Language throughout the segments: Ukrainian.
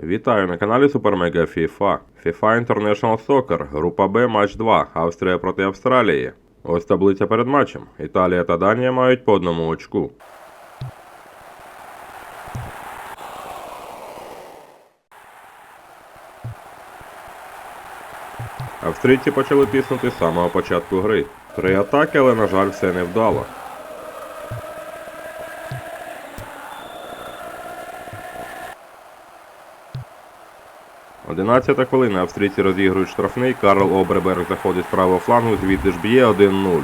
Вітаю на каналі Супермега FIFA. FIFA International Soccer, група Б, матч 2, Австрія проти Австралії. Ось таблиця перед матчем. Італія та Данія мають по одному очку. Австрійці почали тиснути з самого початку гри. Три атаки, але, на жаль, все не вдало. Одинадцята хвилина. Австрійці розігрують штрафний. Карл Обреберг заходить з правого флангу, звідти ж б'є 1-0.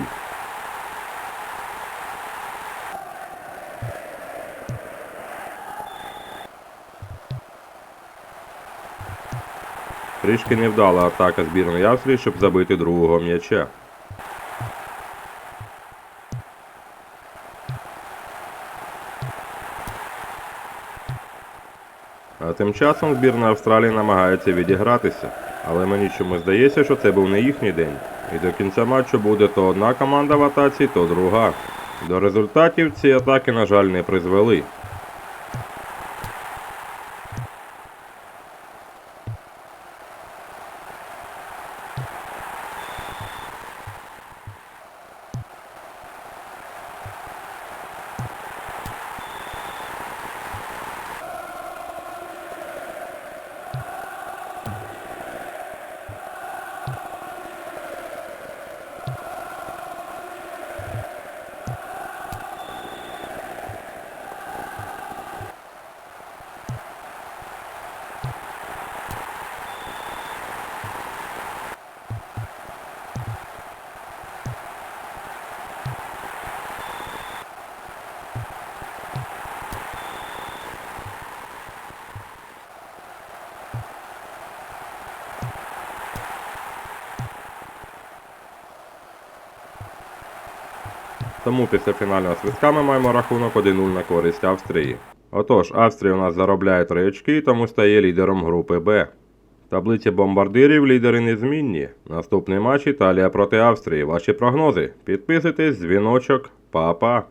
Трішки невдала атака збірної Австрії, щоб забити другого м'яча. А тим часом збірна Австралії намагається відігратися. Але мені чомусь здається, що це був не їхній день. І до кінця матчу буде то одна команда в атаці, то друга. До результатів ці атаки, на жаль, не призвели. Тому після фінального свистка ми маємо рахунок 1-0 на користь Австрії. Отож, Австрія у нас заробляє 3 очки, тому стає лідером групи Б. В таблиці бомбардирів лідери незмінні. Наступний матч Італія проти Австрії. Ваші прогнози. Підписуйтесь, дзвіночок, па-па.